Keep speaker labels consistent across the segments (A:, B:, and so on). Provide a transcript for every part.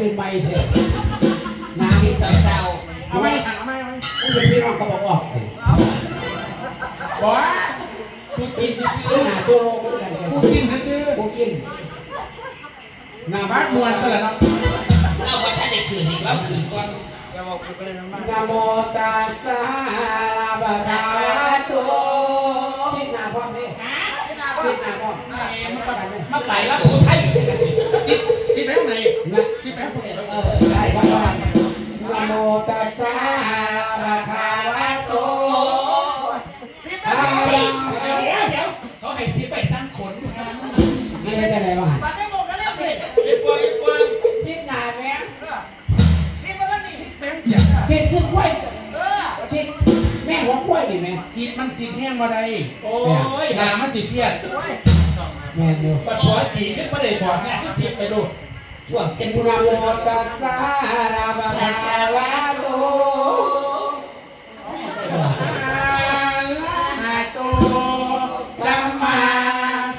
A: อื่นใหม่เถอะน้
B: กินเศร้า
C: เอาไหมสั่งเอาไหมเอาไหม
A: มันเป็นพี่น้องก็บอกออก
C: บอกกูกิน
A: คือหนาตัวโลก็กัน
C: กูกินนะซื้อ
A: กูกินหน้า
C: บ้า
A: น
C: มว
A: น
C: ซะแล้วเนาะ
B: เราว่าถ้าได้คืนอีกเราคืนก่อน
A: นะโมตัสสะภะคะวะโตชิดหน้าพร้อมนี่ชิดหน้าพร้อม
C: มาไหลแล้วกูไทย สิไปไหนสิไปไหน
A: เออได้พร้อมกันนะโมตัสสะภะคะวะโตอะระ
C: เดี๋ยวเดี๋ยวเดี๋ยวเขาให้สิไปสร้างขน
A: ไม่ได้จะไหนบ้าง
B: เอาไปเลย
A: ชิดหน้าแม่
C: แป้งเสียง
A: ชิดคือกล้วยชิดแม่หัวกล้วยดิแม่
C: สีมันสีแห้งมาได้โอ้ยนามันสีเฟียด
A: แม่ดู
C: ปัดหัวปีขึ้นมาได้บอกเนี่ยที่สิไปดู
A: นะ
B: มือ
A: โมตัสสะภะคะวะโต
C: หาโตสัมมา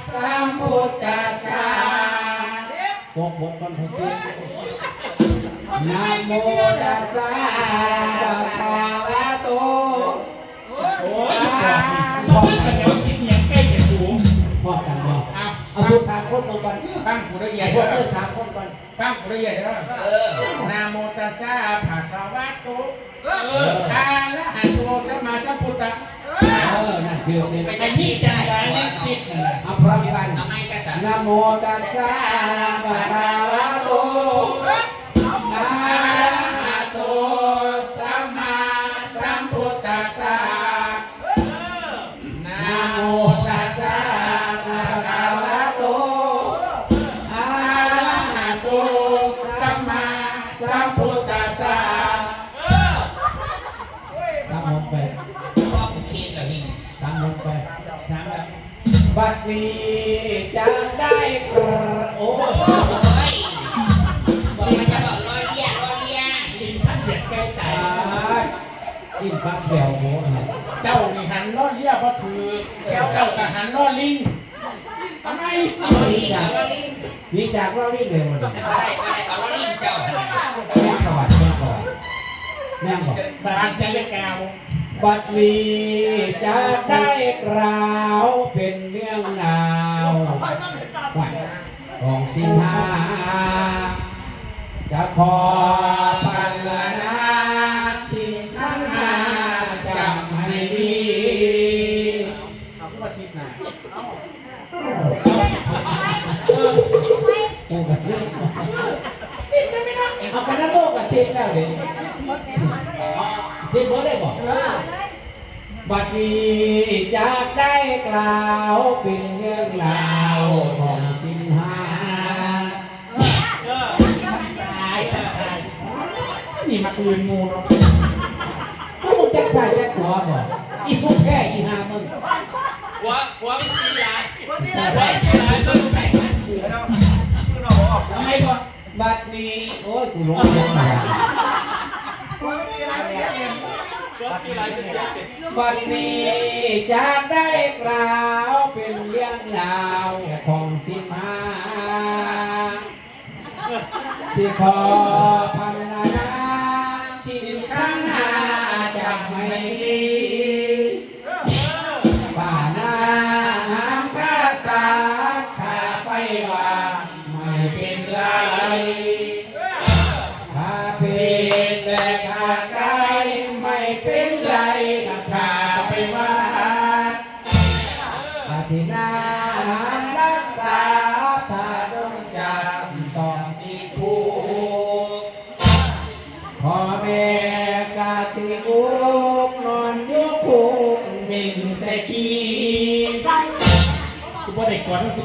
C: สัมพุทธัสสะ
A: ปกปกกันพอสินะโมตัสสะภะคะวะโต
C: โอ้ยบอกบอกกันเดี๋ยวสิเนียง
A: คนลงกัน
C: ฟังกูละเอีย
A: ไอ้
C: ด
A: พว
C: เด้
A: กเอ
C: อ
A: อสามคนก่อน
C: ฟังกูละเอียดเด้อ
B: เออ
C: นะโมตัสสะภะคะวะโตเอออะระหะโตสัมมาสัมพุทธะ
A: เออนั่นคือเป็น
C: ไอ้ที่จังหวะนี่คิดนั่นแหละ
A: เอาพร้อมกัน
B: ทำไมกษัตริย์
A: นะโมตัสสะภะคะวะโตอะ
C: อะ
A: ระ
C: ระ
A: หะ
C: หะโตสัมมา
A: บัดนี้จะได้กระโอ้
B: โอ้ยบอกมันจะบอกรอยเลี้ยรอยเลี้ย
C: กินพันเหยียดใกล้ใจ
A: กินปักแถวโหนะ
C: เจ้านี่หันล้อเลียบ่ถือเจ้าก็หันล้อลิงทำไม
B: เอารอยลิ้นเอารอยลิ้น
A: นี่จากเรารีบเร็วเลย
B: มาได้มาได้เอารอยลิ้นเจ้า
A: แม่งก่อนแม่งก่อนแม่งบอก
C: บานใจเลยแกว
A: บัดนี้จะได้กล่าวเป็นเรื่องราวของสิงหาจะขอ
C: บั
A: ดนี้จะได้กล่าวเป็นเรื่องราวของสิงหา
C: นี่มาอื่นงูเนาะ
A: พวกมึงจะใส่แจะหัวบ่อีสุแค่อีหามึง
D: หัวหัวมันตีหลาย
A: ใส่
D: หัว
A: ได้
D: ตีหลายต้นไม้
C: ทำไมก่อ
A: บัดนี้โอ้ยกูร้องเสียงมา
D: หัวตีหลายต้น
A: บัดนี้จะได้กล่าวเป็นเรื่องราวของสิมาสิขอพันนาสิ่งข้างหาจะไม่ดี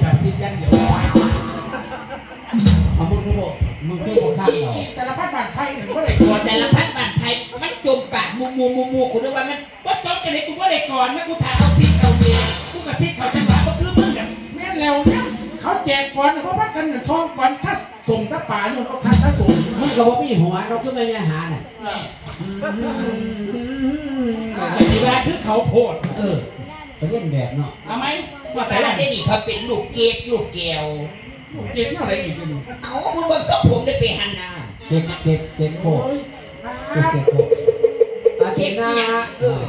A: ได้ก่อนกูตั
C: ดยังเดี๋ยว
A: เอามึงคือบอกมึงคือบอกข้างเรอ
C: สารพัดบาดไพ่ถึงบ่ได้ก่อน
B: แต่ละพัดบันไทยมันจมปากมูมูมูมูคุณนึกว่ามัน
C: ว่าจบกันเลยกูบ่ได้ก่อนนะกูถ่ายเอาซิกเอาเมียกูกับซิกเขาจังหวะบ่คือมึงกันแม่นแล้วเนี่ยเขาแจกก่อนเพราะว่ากันทองก่อนถ้าส่งถ้าป่าโยนเขาทันถ้าส่ง
A: มึงกับว่าพี่หัวเราคือไม่ได้หาน่ะ
C: ไอ้ที่แรกคือเขาโพด
A: เออไปเล่นแบบเนาะ
C: เอาไหม
B: ว่าแต่ละได้ดีเขาเป็นลูกเกดลูกแก้ว
C: เก็บเท่าไรอีกอยู่
B: เอามึงเบิ่งศพผมได้ไปหันนา
A: เจ็ดเจ็ดเจ็ดโค
C: โอ้
A: ก
C: ย
A: เจ็ดเจ็ดโคกอาเจ็ดนะเออ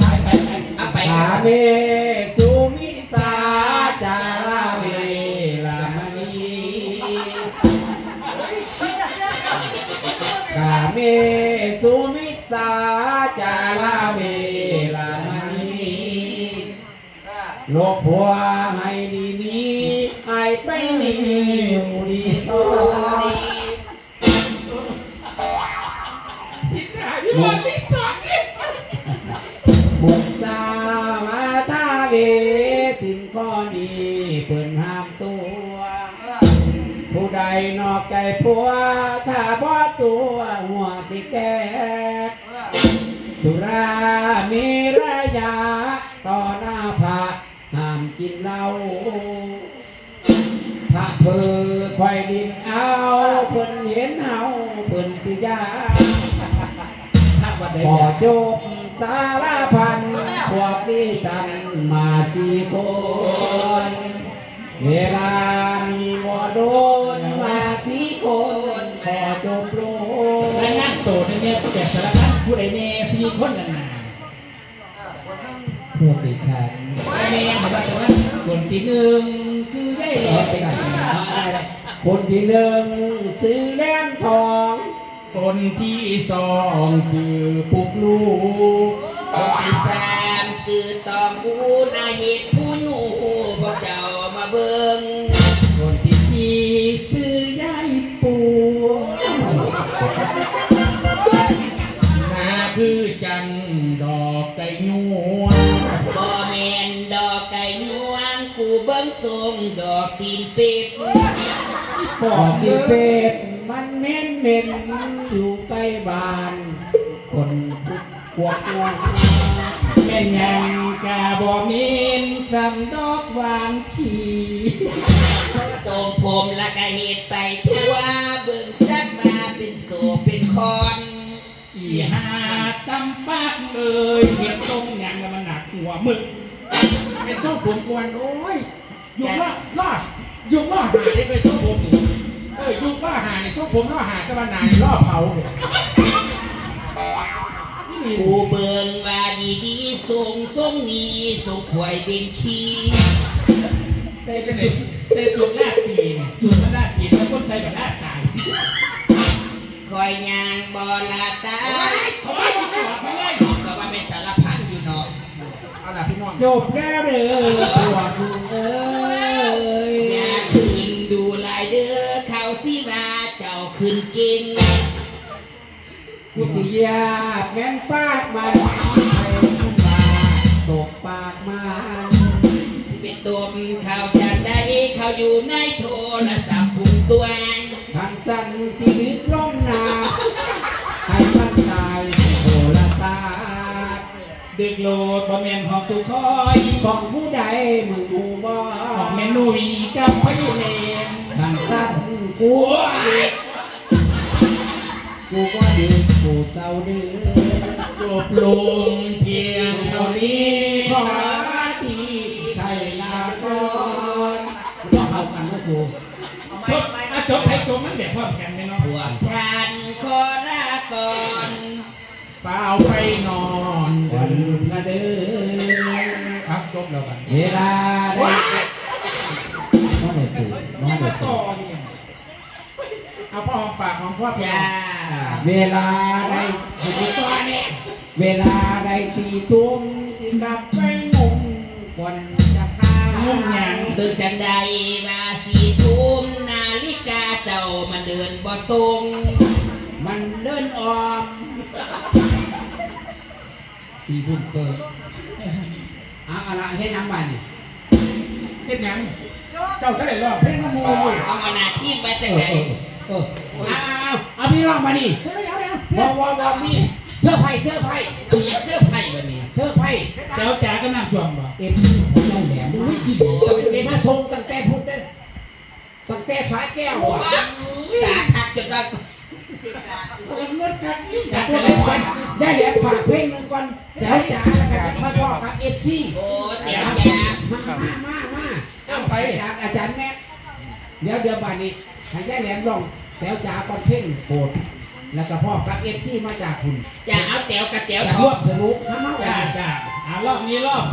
C: ไปไปไป
B: เอาไป
A: กา
B: กัน
A: เมสุมิสาจาเวลามณีกาเมสุมิ ลกผัวให้ดีนี้ให้ไปนี่อยู่ดีสอดี
C: ชิดหายพี่บอลรีบสอนรีบ
A: มุสามาทาเวสิ่งข้อนี้เปิ่นห้ามตัว ผู้ใดนอกใจผัว ถ้าบ่ตัวหัวสิแตกสุรามีระยะต่อหน้าพระห้ามกินเหล้า พระเพอควายดินเอาเพิ่นเห็นเฮาเพิ่นสิยา
C: ถ้าวันใด
A: ขอจบสารพันพวกที่ฉันมาสี่คนเวลามีบ่โดนมาสี่คนขอจบลง
C: และนั่งโตในเนี่ยแบบสารพัดผู้ใดเนี่ยสี่คนนั่นนะ
A: วกที่ฉัน
C: ไอ้เนี่ยบอกว่าแต่ว่าส่วนที่หนึ่งคือย่ายแหลมไปกัน
A: คนที่หนึ่งซื้อแหลมทอง
C: คนที่สองคือปุกลูก
B: คนที่สามสื่อตองกูนาเหตุผู้ ตีนเป็ด
C: ป
A: บ
C: อ
A: อก
C: ก
A: ที่
C: เป็
A: เป็
C: ด
A: ดมันเหม็นเหม็นอยู่ใกล้บ้าน คนพวกพวก
C: แม่นยังกาบอมินสำดอกหวานขี่
B: ทรงผมและก็เหตุไปทั่วเบิ่งจักมาเป็นโศกเป็นคอน
C: อีหาตำปากเลยเสียตรงยังแล้วมันหนักหัวมึกไอ้โชคผมกวนโอ้ย ยุงล่อล่อยุงล่อหาได้ไปโชคผมนี่เอ้ยยุงล่อหาในโชคผมล่อหาตะวันนายล่อเผาเนี่ยนี่
B: กูเบิ่งว่าดีดีๆทรงทรงนี้ทรงควายเป็นขี้
C: ใส่กระสุนใส่สุดลาดปีเนี่ยจุดมันลาดปีแล้วคนใส่แบบลาดตาย
B: คอยยางบอลาตา
C: เขาไปเขาไปเขาไป
B: ก็ว่าเป็นสารพันอยู่เนาะ
C: เอาล่ะพี่น้อง
A: จบแล้วเด้อพวก ง
B: กู
A: สิยาบแม่นปากมันให้ขึ้นมาตกปากมัน
B: สิเป็นตุ่มเขาจันได้เขาอยู่ในโทรศัพท์พุ่งตัว
A: ทางสั้นสิลึกล้มนาให้มันตายโหละตา
C: ดึกโหลดบ่แม่นของตู้คอย
A: ของผู้ใดมึงกูบ่
C: ของแม่นุ่ยกับพ่อเลน
A: ทางสั้นกูเด็ก กูก็เด็กกูเศร้าเดือ
C: จบลงเพียงเท่านี้
A: ข
C: ข
A: อ
C: อ
A: ทีไทยลาก่อนมันต้อากันนะครู
C: จบอะจบให้จบมันแบบพร้อมกันไหมเนาะ
B: พวฉันขอลาก่อน
C: เปล่าไปนอน
A: วันละเด้อ
C: ครับจบแล้วกัน
A: เวลาได้
C: เอาพ่อหอมปากของพ่อพี่
B: จ้า
A: เวลาได้สี่ตัวเนี่ยเวลาได้สี่ทุ่มสิกลับไปงมควันจะฆ่า
C: มุ่งหยัง
B: เบิ่งจังใดมาสี่ทุ่มนาฬิกาเจ้ามันเดินบ่ตรง
A: มันเดินออมสี่ทุ่มเกินอะเอะไรให้น้ำมันนี่
C: เฮ็ดหยัง เจ้าก็ได้รอบเพลงน้ำมูล
B: เอามาหนาที่ไป
A: เอ
B: แต่
A: อ
B: ไหน
A: เออเออเอาเอาเอาพี่ร้องมานี่
C: ใช่ไหมเอาเนี่ย
A: วอวอวอพี่เสื้อร์ไผ่เสื้อร์ไผ่
B: ตัวยังเสื้อไผ่วันนี้
A: เสื้อร์ไผ่
C: เจ้าจ๋าก็น้ำจวมบ่
A: เอ็มซีของน้องแหลมอุ้ยอีหลีเอ็มมาส่งตั้งแต่พูดแต่ตั้งแต่สายแก้วอะ
B: สาทักจนว่า
C: เงินกันนี่
A: จา
C: จากก
A: ตัว
C: ตัว
A: เล็
C: เล็
A: ก
C: ก
A: ไปได้แหลมฝากเพลงหนึงก่อนแต่จ๋าแล้วก็จะมาบอกกับเอฟซี
B: โอ้เต็ม
A: มา
B: แย่
A: มามามาเอาไปอาจารย์อาจารย์แม่เดี๋ยวเดี๋ยวบ้านนี้ ให้ยายแหลมลองแล้วจ่าก็เพ่งโกรธแล้วก็พ่อกับเอฟที่มาจากคุณ
B: จะเอาแต๋วกับแต๋ว
A: จะ
B: ท
A: ร่
B: อ
A: ว
B: ง
A: มสนุกน้ำเมา
C: จ้าจ้าอ่ารอบนี้รอบ